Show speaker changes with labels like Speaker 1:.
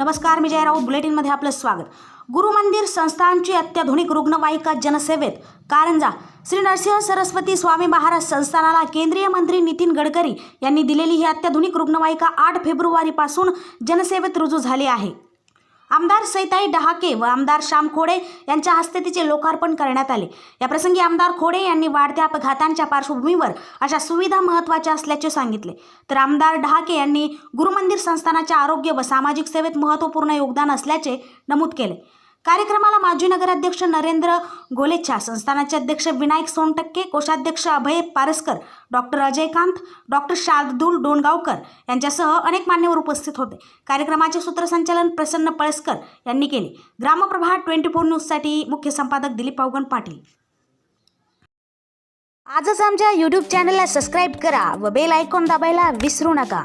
Speaker 1: नमस्कार मी जयराव बुलेटिनमध्ये आपलं स्वागत. गुरुमंदिर संस्थांची अत्याधुनिक रुग्णवाहिका जनसेवेत कारंजा. श्री नरसिंह सरस्वती स्वामी महाराज संस्थानाला केंद्रीय मंत्री नितीन गडकरी यांनी दिलेली ही अत्याधुनिक रुग्णवाहिका आठ फेब्रुवारीपासून जनसेवेत रुजू झाली आहे. आमदार सैताई डहाके व आमदार श्याम खोडे यांच्या हस्ते तिचे लोकार्पण करण्यात आले. याप्रसंगी आमदार खोडे यांनी वाढत्या अपघातांच्या पार्श्वभूमीवर अशा सुविधा महत्त्वाच्या असल्याचे सांगितले. तर आमदार डहाके यांनी गुरुमंदिर संस्थानाच्या आरोग्य व सामाजिक सेवेत महत्त्वपूर्ण योगदान असल्याचे नमूद केले. कार्यक्रमाला माजी नगराध्यक्ष नरेंद्र गोलेच्छा संस्थानाचे अध्यक्ष विनायक सोनटक्के कोषाध्यक्ष अभय पारसकर डॉक्टर अजयकांत डॉक्टर शार्दूल डोणगावकर यांच्यासह अनेक मान्यवर उपस्थित होते. कार्यक्रमाचे सूत्रसंचालन प्रसन्न पळसकर यांनी केले. ग्रामप्रभा ट्वेंटी फोर न्यूजसाठी मुख्य संपादक दिलीप पावगण पाटील. आजच आमच्या यूट्यूब चॅनलला सबस्क्राईब करा व बेल आयकॉन दाबायला विसरू नका.